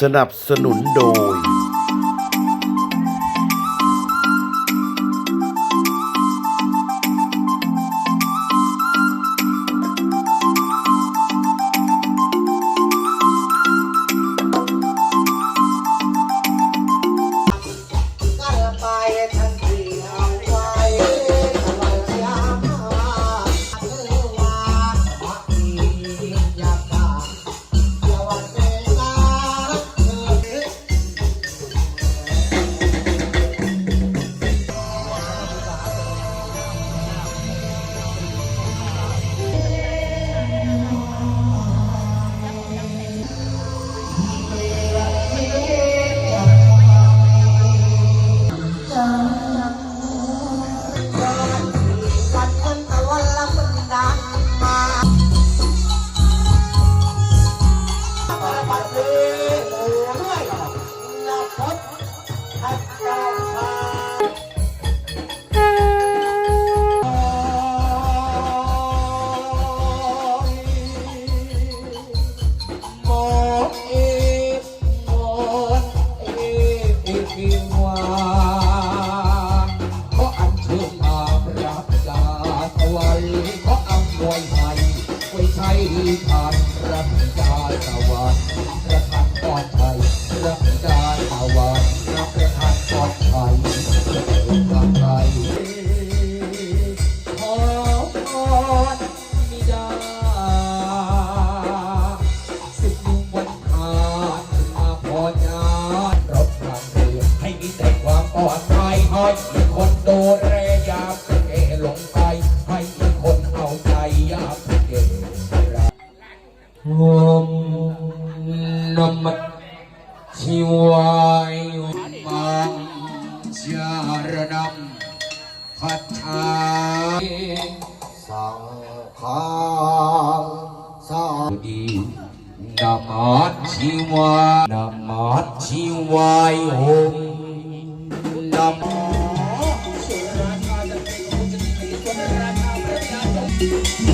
สนับสนุนโดย ทานพระบิดาตะวันพระทานปลอดภัยพระบิดาตะวันพระประทานปลอดภัยพระองค์ไทยขอพรบิดาสิบลุงวันทานมาพอญาตรถทางเรือให้มีแต่ความปลอดภัยให้คนโดูแลยามเกหลงไปให้คนเอาใจยามเกรั Om Namat Siwai Umang Jaranam Khatai Sankhang Sadi Namat Siwai Namat Siwai Om Namat Thank you.